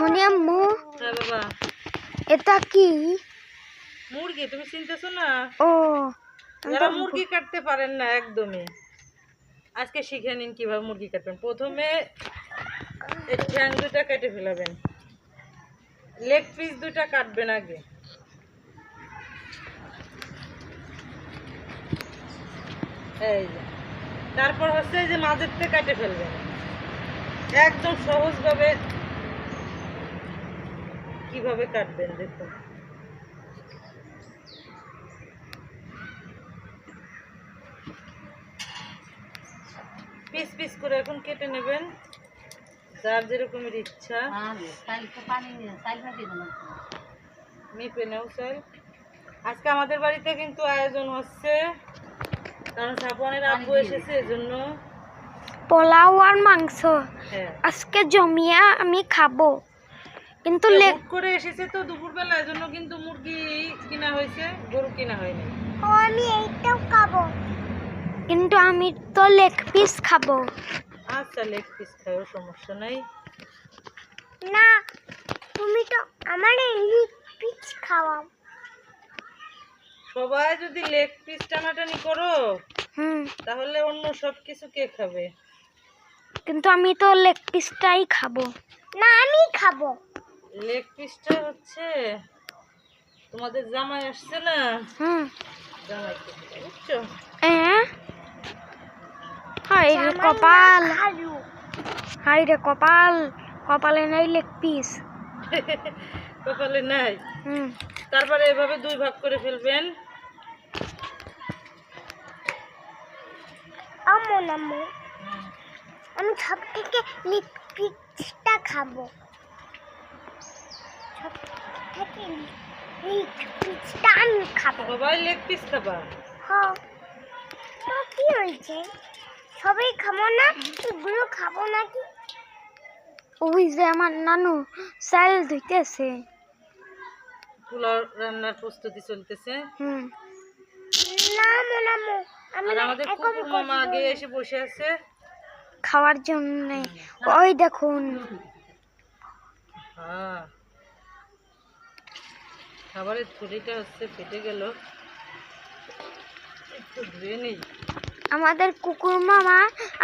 মনি আম্মু হ্যাঁ বাবা। এটা কি? মুরগি তুমি চিনতেছো না? ও যারা মুরগি কাটতে পারেন না একদমই। আজকে শিখে নিন কীভাবে মুরগি কাটবেন। প্রথমে এই ঠ্যাং দুটা কেটে ফেলাবেন। লেগ পিস দুটা কাটবেন আগে। এই যে। তারপর হচ্ছে এই যে মাঝের থেকে কেটে ফেলবেন। একদম সহজভাবে কীভাবে কাটবেন দেখুন। পিস পিস করে এখন কেটে নেবেন। যার যেরকমের ইচ্ছা। মেপে নেও স্যার আজকে আমাদের বাড়িতে কিন্তু আয়োজন হচ্ছে। কারণ সাপনের আব্বু এসেছে এজন্য। পোলাও আর মাংস। হ্যাঁ। আজকে জমিয়া আমি খাব। কিন্তু করে এসেছে তো দুপুরবেলা এজন্য কিন্তু মুরগি কিনা হয়েছে গরু কিনা হয়নি। আমি এইটাও খাব। কিন্তু আমি তো লেগ পিস খাব। আচ্ছা লেগ পিস খাও সমস্যা নাই। না তুমি তো আমার লেগ পিস খাওয়াও। সবাই যদি লেগ পিস টানাটানি করো হুম। তাহলে অন্য সব কিছু কে খাবে? কিন্তু আমি তো লেগ পিসটাই খাব। না আমি খাব। লেগ পিসটা হচ্ছে তোমাদের জামাই আসছে না? হুম। জামাই বুঝছ? এ? হাই রে কপাল। হাই রে কপাল। কপালে নাই লেগ পিস কপালে নাই? হুম। তারপরে এভাবে দুই ভাগ করে ফেলবেন। আম্মু আমি সব থেকে লেগ পিসটা খাব সব থেকে লেগ পিসটা আমি খাব সবাই লেগ পিস খাবা। হ্যাঁ তো কি হয়েছে সবাই খাব না এগুলো খাব নাকি ওই যে আমার নানু চাল ধুইতেছে। পোলাও রান্নার প্রস্তুতি চলতেছে। হুম। না মোনামু আমি আর আমাদের কুকুর মামা আগে এসে বসে আছে। খাওয়ার জন্য। ওই দেখুন হ্যাঁ খাবারের থুলিটা হচ্ছে ফেটে গেল। একটু ধুয়ে নেই। আমাদের কুকুর মামা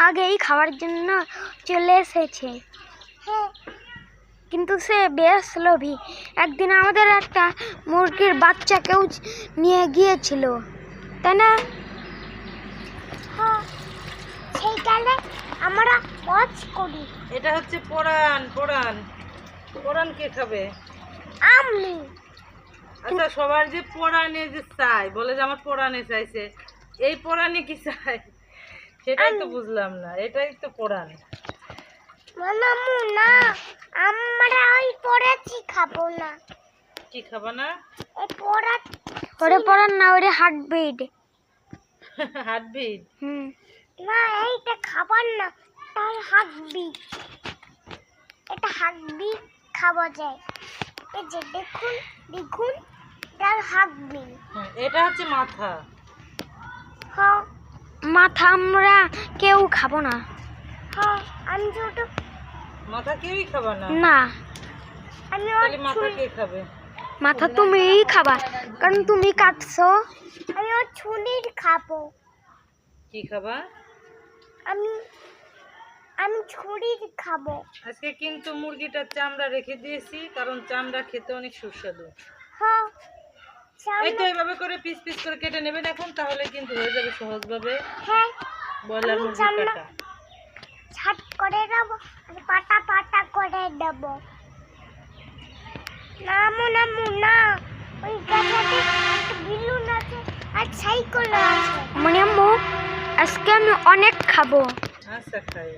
আগেই খাওয়ার জন্য চলে এসেছে। কিন্তু সে বেশ লোভী। একদিন আমাদের একটা মুরগির বাচ্চাকেও নিয়ে গিয়েছিল। তাই না? সেইকালে আমরা ওয়াচ করি। এটা হচ্ছে পোড়ান পোড়ান। পোড়ান কে খাবে? আমি আচ্ছা সবার যে পোড়ানে যে চাই বলে যে আমার পোড়ানে চাইছে এই পোড়ানে কি চাই সেটাই তো বুঝলাম না এটাই তো পোড়ান মানামু না আমরা ওই পড়াচ্ছি খাব না। কি খাবা না? এই পড়া ওরে পড়ান না ওরে হার্টবিট। হার্টবিট? হুম। না এইটা খাবার না তার হার্টবিট। এটা হার্টবিট খাওয়া যায়। এই যে দেখুন দেখুন। তার হার্টবিট এটা হচ্ছে মাথা। হ্যাঁ মাথা আমরা কেউ খাব না। হ্যাঁ আমি ছোট। মাথা কেউই খাবা না। না। আমি তাহলে মাথা কে খাবে? মাথা তুমিই খাবা কারণ তুমি কাটছো। আমি ওর ছুরির খাব। কি খাবা? আমি আমি ছুরির খাব। আজকে কিন্তু মুরগিটার চামড়া রেখে দিয়েছি কারণ চামড়া খেতে অনেক সুস্বাদু। হ্যাঁ এই তো এইভাবে করে পিস পিস করে কেটে নেবেন এখন তাহলে কিন্তু হয়ে যাবে সহজভাবে। হ্যাঁ মুরগি কাটা। ছাট করে দেবো আর পাতা পাতা করে দেবো। না মোনা মোনা ওই গাছাতে বিলুন আছে আর সাইকেল আছে। মানে আম্মু আজকে আমি অনেক খাব। আচ্ছা খাই